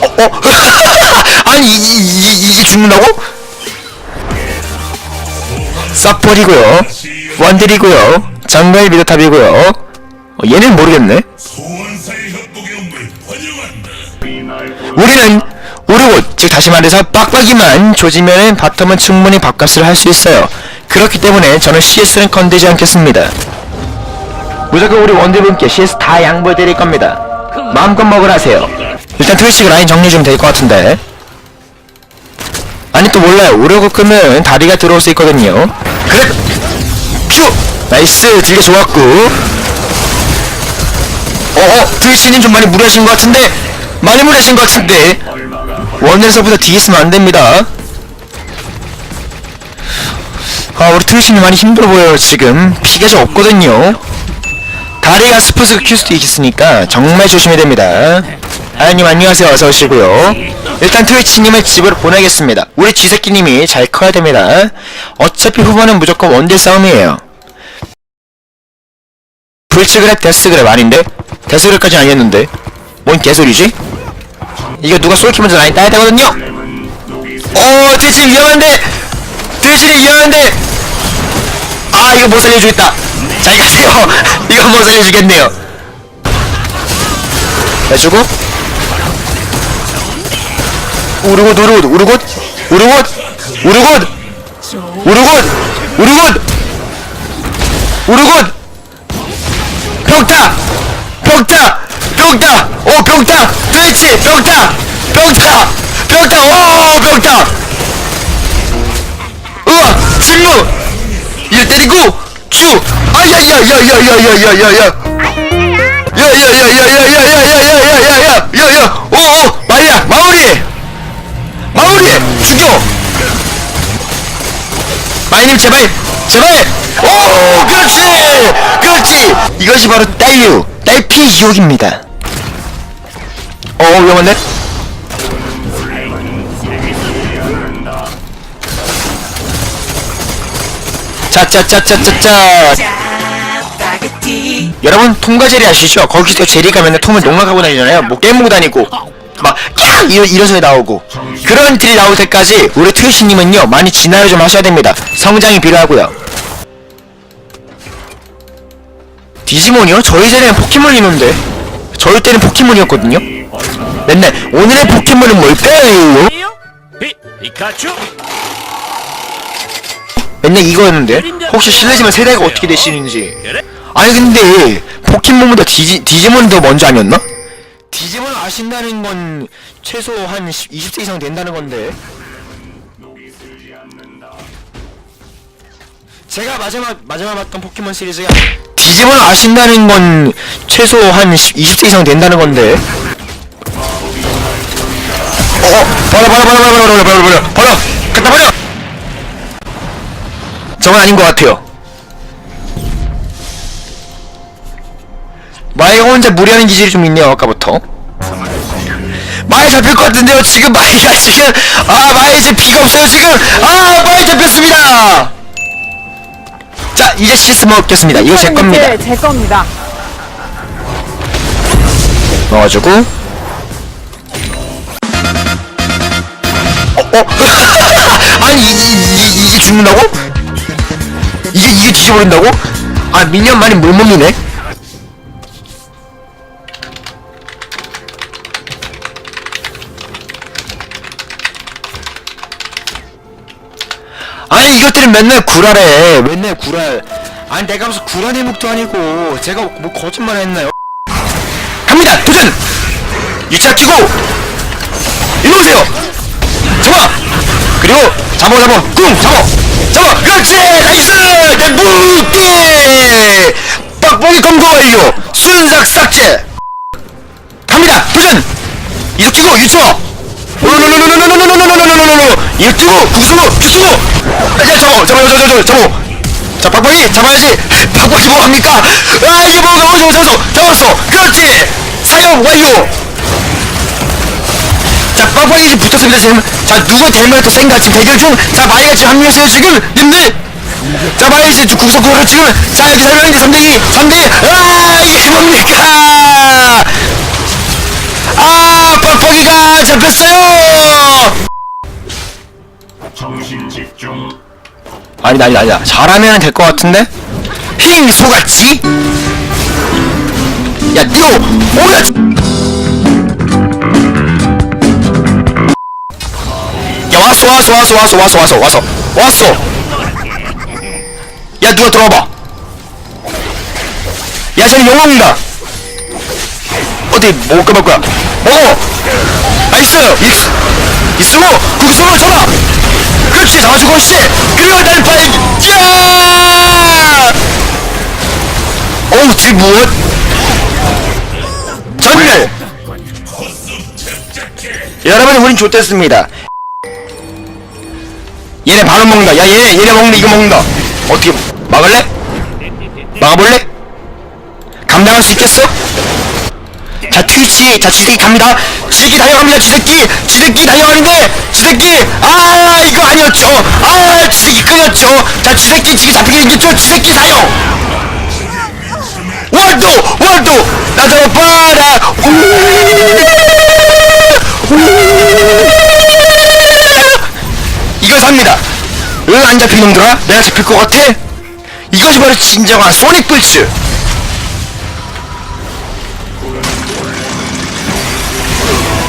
어? 어? 아니 이, 이, 이, 이 게 죽는다고? 싹 버리고요 원딜이고요 정글 미드탑이고요 어, 얘는 모르겠네. 우리는 우르곳 즉 다시 말해서 빡빡이만 조지면 바텀은 충분히 밥값을 할 수 있어요 그렇기 때문에 저는 CS는 건드지 않겠습니다 무조건 우리 원딜분께 CS 다 양보해드릴 겁니다 마음껏 먹으라 하세요 일단 트위치가 라인 정리 좀 될 것 같은데. 아니 또 몰라요. 우르곳 끄면 다리가 들어올 수 있거든요. 그래. 큐! 나이스. 딜게 좋았고. 어어 트위치님 좀 많이 무리하신 것 같은데. 많이 무리하신 것 같은데. 원에서부터 뒤에 있으면 안 됩니다. 아 우리 트위치님 많이 힘들어 보여요 지금. 피가 좀 없거든요. 다리가 스포츠가 킬 수도 있으니까 정말 조심해야 됩니다 아님 안녕하세요 어서 오시고요 일단 트위치님을 집으로 보내겠습니다 우리 쥐새끼님이 잘 커야 됩니다 어차피 후반은 무조건 원딜 싸움이에요 불츠그랩 데스그랩 아닌데? 데스그랩까지 아니었는데 뭔 개소리지? 이거 누가 솔키 먼저 라인 따야 되거든요? 어 트위치 위험한데! 트위치 위험한데! 아 이거 못 살려주겠다 잘 가세요 이거 못 살려주겠네요 해주고 우르곳 우르곳 우르곳 우르곳 우르곳 우르곳 우르곳 우르곳. 평타 평타 평타. 오 평타. 트위치 평타. 평타 평타. 오 평타. 우와 진무. 얘 때리고 쭈 아야야야야야야야야야 야야야야야야야야야야야야야 제발 제발 오 그렇지 그렇지. 이것이 바로 딸유 딸피 유혹입니다. 어 위험한데? 짜짜짜짜짜짜 여러분 통과 제리 아시죠? 거기서 제리 가면은 톰을 농락하고 다니잖아요. 뭐 깨물고 다니고 막 야! 이러, 이러서 나오고 그런 딜이 나올 때까지 우리 트위시님은요 많이 진화를 좀 하셔야 됩니다 성장이 필요하고요 디지몬이요? 저희 전에는 포켓몬이었는데 저희 때는 포켓몬이었거든요 맨날 오늘의 포켓몬은 뭘까요? 피? 맨날 이거였는데 혹시 실례지만 세대가 어떻게 되시는지? 아니 근데 포켓몬보다 디지, 디지몬이 더 먼저 아니었나? 아신다는 건 최소 한 10, 20세 이상 된다는 건데. 제가 마지막 마지막 봤던 포켓몬 시리즈가 디지몬 아신다는 건 최소 한 10, 20세 이상 된다는 건데. 어 버려 버려 버려 버려 버려 버려 버려 버려 버려 갖다 버려! 저건 아닌 것 같아요. 마이가 혼자 무리하는 기질이 좀 있네요 아까부터 마이 잡힐 것 같은데요 지금 마이가 지금 아 마이 지금 피가 없어요 지금 아 마이 잡혔습니다 자 이제 CS 먹겠습니다 이거 제 겁니다 이제 제 겁니다. 넣어주고 어? 어? 아니 이, 이, 이, 이게 죽는다고? 이게 이게 뒤져버린다고? 아 미니언 많이 못 먹이네 이것들은 맨날 구라래. 맨날 구랄 아니 내가 무슨 구라의 목도 아니고 제가 뭐 거짓말 했나요? 갑니다. 도전! 유차 끼고! 일로 오세요! 잡아! 그리고 잡아 잡아. 꿍 잡아! 잡아! 그렇지! 나이스! 내무띠 빡빡이 검거 완료! 순삭 삭제! 갑니다. 도전! 이속 끼고 유차 노노노노노노노노노노노노노노 끼고 국수 큐수 야 잡아 잡아 잡아 잡아 잡아 자 빡빡이 잡아야지. 빡빡이 뭐 합니까? 아 이게 뭐 잡았어 잡았어 잡았어. 그렇지. 사용 완료. 자 빡빡이 지금 붙었습니다 지금. 자 누구 대면 또 생각 지금 대결 중자 마이가 지금 합류했어요 지금 님들. 자 마이 지금 국수 구를 지금. 자 여기 설명인데 3대2 3대2 아 이게 뭡니까? 아아 잡혔어요 아니다 아니다 아니다. 잘하면 될 것 같은데? 힝 속았지 야 니로 오야 야 왔어 왔어 왔어 왔어 왔어 왔어 왔어. 왔어. 야 누가 들어와봐. 야 쟤는 영웅이다. 어디 먹을까 말 거야? 먹어! 나이스! 익스 있으고 거기 숨어 쳐라 씨 그리고 날 발견 어우 지 무엇? 전멸! 여러분 우린 좋댔습니다. 얘네 바로 먹는다. 야 얘네 얘네 먹는다. 이거 먹는다. 어떻게 막을래? 막아볼래? 감당할 수 있겠어? 자 트위치 자 지새끼 갑니다. 지새끼 달려갑니다. 지새끼 지새끼 달려가는데 지새끼 아 이거 아니었죠. 아 지새끼 끌렸죠. 자 지새끼 지금 잡히게 생겼죠. 지새끼 사형. 월도 월도. 나 잡아봐라 이거 삽니다. 응 안 잡힌 놈들아. 내가 잡힐 것 같아? 이것이 바로 진정한 소닉 불츠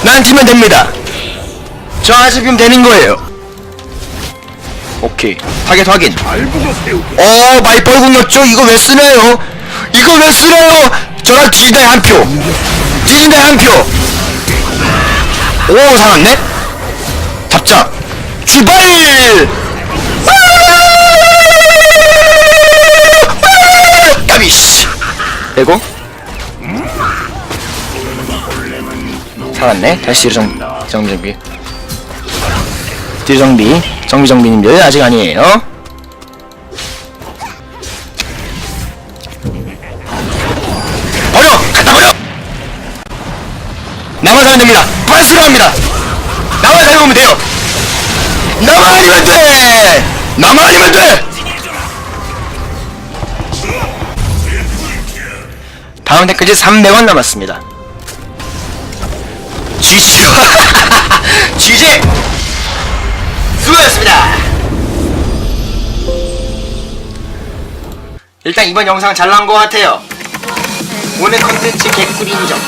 난 뛰면 됩니다. 저 아직이면 되는 거예요. 오케이. 타겟 확인. 어, 많이 뻘궁이었죠? 이거 왜 쓰나요? 이거 왜 쓰나요? 저랑 뒤진다에 한 표. 뒤진다에 한 표. 오, 살았네? 잡자. 출발! 까비씨. 빼고. 살았네. 다시 정, 정비 정비. 뒤로 정비. 정비 정비님들 아직 아니에요. 버려! 갖다 버려! 나만 살면 됩니다. 빨리 수령합니다. 나만 살면 돼요. 나만 아니면 돼! 나만 아니면 돼! 다음 댓글이 300원 남았습니다. GG GG 수고하셨습니다. 일단 이번 영상 잘 나온 것 같아요. 오늘 컨텐츠 개꿀 인정